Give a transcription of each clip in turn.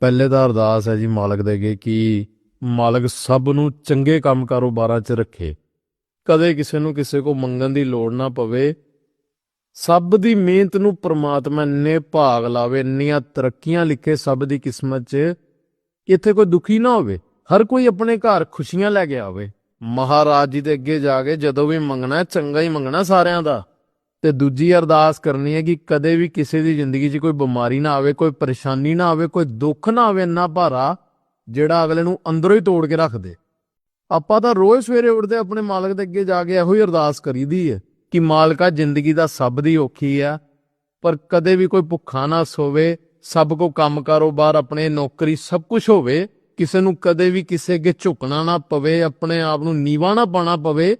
ਪਹਿਲੇ ਤਾਂ ਅਰਦਾਸ ਹੈ ਜੀ ਮਾਲਕ ਦੇ ਅੱਗੇ ਕਿ ਮਾਲਕ ਸਭ ਨੂੰ ਚੰਗੇ ਕੰਮ ਕਾਰੋਬਾਰਾਂ 'ਚ ਰੱਖੇ। ਕਦੇ ਕਿਸੇ ਨੂੰ ਕਿਸੇ ਕੋ ਮੰਗਣ ਦੀ ਲੋੜ ਨਾ ਪਵੇ। ਸਭ ਦੀ ਮਿਹਨਤ ਨੂੰ ਪ੍ਰਮਾਤਮਾ ਨੇ ਭਾਗ ਲਾਵੇ, ਇੰਨੀਆਂ ਤਰੱਕੀਆਂ ਲਿਖੇ ਸਭ ਦੀ ਕਿਸਮਤ 'ਚ। ਇੱਥੇ ਕੋਈ ਦੁਖੀ ਨਾ ਹੋਵੇ, ਹਰ ਕੋਈ ਆਪਣੇ ਘਰ ਖੁਸ਼ੀਆਂ ਲੈ ਕੇ ਆਵੇ। ਮਹਾਰਾਜ ਜੀ ਦੇ ਅੱਗੇ ਜਾ ਕੇ ਜਦੋਂ ਵੀ ਮੰਗਣਾ ਚੰਗਾ ਹੀ ਮੰਗਣਾ ਸਾਰਿਆਂ ਦਾ। ਤੇ ਦੂਜੀ ਅਰਦਾਸ ਕਰਨੀ ਹੈ ਕਿ ਕਦੇ ਵੀ ਕਿਸੇ ਦੀ ਜ਼ਿੰਦਗੀ 'ਚ ਕੋਈ ਬਿਮਾਰੀ ਨਾ ਆਵੇ, ਕੋਈ ਪਰੇਸ਼ਾਨੀ ਨਾ ਆਵੇ, ਕੋਈ ਦੁੱਖ ਨਾ ਆਵੇ ਇੰਨਾ ਭਾਰਾ ਜਿਹੜਾ ਅਗਲੇ ਨੂੰ ਅੰਦਰੋਂ ਹੀ ਤੋੜ ਕੇ ਰੱਖ ਦੇ। ਆਪਾਂ ਤਾਂ ਰੋਜ਼ ਸਵੇਰੇ ਉੱਠਦੇ ਆਪਣੇ ਮਾਲਕ ਦੇ ਅੱਗੇ ਜਾ ਕੇ ਇਹੋ ਹੀ ਅਰਦਾਸ ਕਰੀਦੀ ਹੈ ਕਿ ਮਾਲਕਾ, ਜ਼ਿੰਦਗੀ ਦਾ ਸਭ ਦੀ ਔਖੀ ਆ ਪਰ ਕਦੇ ਵੀ ਕੋਈ ਭੁੱਖਾ ਨਾ ਸੋਵੇ, ਸਭ ਕੋ ਕੰਮ ਕਾਰੋਬਾਰ, ਆਪਣੇ ਨੌਕਰੀ ਸਭ ਕੁਝ ਹੋਵੇ, ਕਿਸੇ ਨੂੰ ਕਦੇ ਵੀ ਕਿਸੇ ਅੱਗੇ ਝੁਕਣਾ ਨਾ ਪਵੇ, ਆਪਣੇ ਆਪ ਨੂੰ ਨੀਵਾ ਨਾ ਪਾਣਾ ਪਵੇ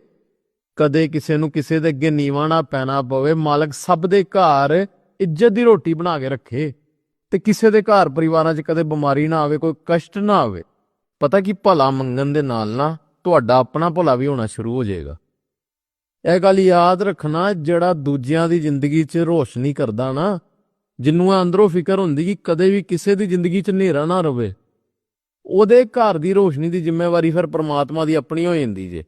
ਕਦੇ ਕਿਸੇ ਨੂੰ ਕਿਸੇ ਦੇ ਅੱਗੇ ਨੀਵਾਂ ਨਾ ਪੈਣਾ ਪਵੇ, ਮਾਲਕ ਸਭ ਦੇ ਘਰ ਇੱਜ਼ਤ ਦੀ ਰੋਟੀ ਬਣਾ ਕੇ ਰੱਖੇ ਤੇ ਕਿਸੇ ਦੇ ਘਰ ਪਰਿਵਾਰਾਂ 'ਚ ਕਦੇ ਬਿਮਾਰੀ ਨਾ ਆਵੇ, ਕੋਈ ਕਸ਼ਟ ਨਾ ਆਵੇ। ਪਤਾ ਕੀ ਭਲਾ ਮੰਗਣ ਦੇ ਨਾਲ ਨਾ ਤੁਹਾਡਾ ਆਪਣਾ ਭਲਾ ਵੀ ਹੋਣਾ ਸ਼ੁਰੂ ਹੋ ਜਾਏਗਾ। ਇਹ ਗੱਲ ਯਾਦ ਰੱਖਣਾ, ਜਿਹੜਾ ਦੂਜਿਆਂ ਦੀ ਜ਼ਿੰਦਗੀ 'ਚ ਰੋਸ਼ਨੀ ਕਰਦਾ ਨਾ, ਜਿੰਨੂੰ ਇਹ ਅੰਦਰੋਂ ਫਿਕਰ ਹੁੰਦੀ ਕਿ ਕਦੇ ਵੀ ਕਿਸੇ ਦੀ ਜ਼ਿੰਦਗੀ 'ਚ ਹਨੇਰਾ ਨਾ ਰਵੇ, ਉਹਦੇ ਘਰ ਦੀ ਰੋਸ਼ਨੀ ਦੀ ਜ਼ਿੰਮੇਵਾਰੀ ਫਿਰ ਪ੍ਰਮਾਤਮਾ ਦੀ ਆਪਣੀ ਹੋ ਜਾਂਦੀ ਜੇ।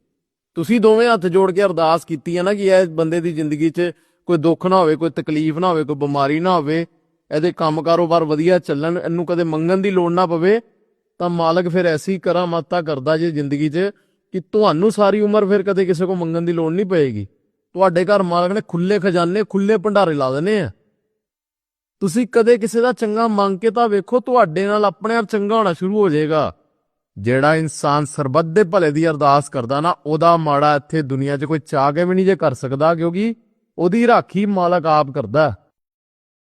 ਤੁਸੀਂ ਦੋਵੇਂ ਹੱਥ ਜੋੜ ਕੇ ਅਰਦਾਸ ਕੀਤੀ ਹੈ ਨਾ ਕਿ ਇਹ ਬੰਦੇ ਦੀ ਜ਼ਿੰਦਗੀ 'ਚ ਕੋਈ ਦੁੱਖ ਨਾ ਹੋਵੇ, ਕੋਈ ਤਕਲੀਫ ਨਾ ਹੋਵੇ, ਕੋਈ ਬਿਮਾਰੀ ਨਾ ਹੋਵੇ, ਇਹਦੇ ਕੰਮ ਕਾਰੋਬਾਰ ਵਧੀਆ ਚੱਲਣ, ਇਹਨੂੰ ਕਦੇ ਮੰਗਣ ਦੀ ਲੋੜ ਨਾ ਪਵੇ, ਤਾਂ ਮਾਲਕ ਫਿਰ ਐਸੀ ਕਰਾਮਾਤਾਂ ਕਰਦਾ ਜੇ ਜ਼ਿੰਦਗੀ 'ਚ ਕਿ ਤੁਹਾਨੂੰ ਸਾਰੀ ਉਮਰ ਫਿਰ ਕਦੇ ਕਿਸੇ ਕੋ ਮੰਗਣ ਦੀ ਲੋੜ ਨਹੀਂ ਪਏਗੀ। ਤੁਹਾਡੇ ਘਰ ਮਾਲਕ ਨੇ ਖੁੱਲੇ ਖਜ਼ਾਨੇ ਖੁੱਲੇ ਭੰਡਾਰੇ ਲਾ ਦੇਣੇ ਆ। ਤੁਸੀਂ ਕਦੇ ਕਿਸੇ ਦਾ ਚੰਗਾ ਮੰਗ ਕੇ ਤਾਂ ਵੇਖੋ, ਤੁਹਾਡੇ ਨਾਲ ਆਪਣੇ ਆਪ ਚੰਗਾ ਹੋਣਾ ਸ਼ੁਰੂ ਹੋ ਜਾਏਗਾ। ਜਿਹੜਾ ਇਨਸਾਨ ਸਰਬੱਤ ਦੇ ਭਲੇ ਦੀ ਅਰਦਾਸ ਕਰਦਾ ਨਾ, ਉਹਦਾ ਮਾੜਾ ਇੱਥੇ ਦੁਨੀਆ 'ਚ ਕੋਈ ਚਾਹ ਕੇ ਵੀ ਨਹੀਂ ਜੇ ਕਰ ਸਕਦਾ, ਕਿਉਂਕਿ ਉਹਦੀ ਰਾਖੀ ਮਾਲਕ ਆਪ ਕਰਦਾ।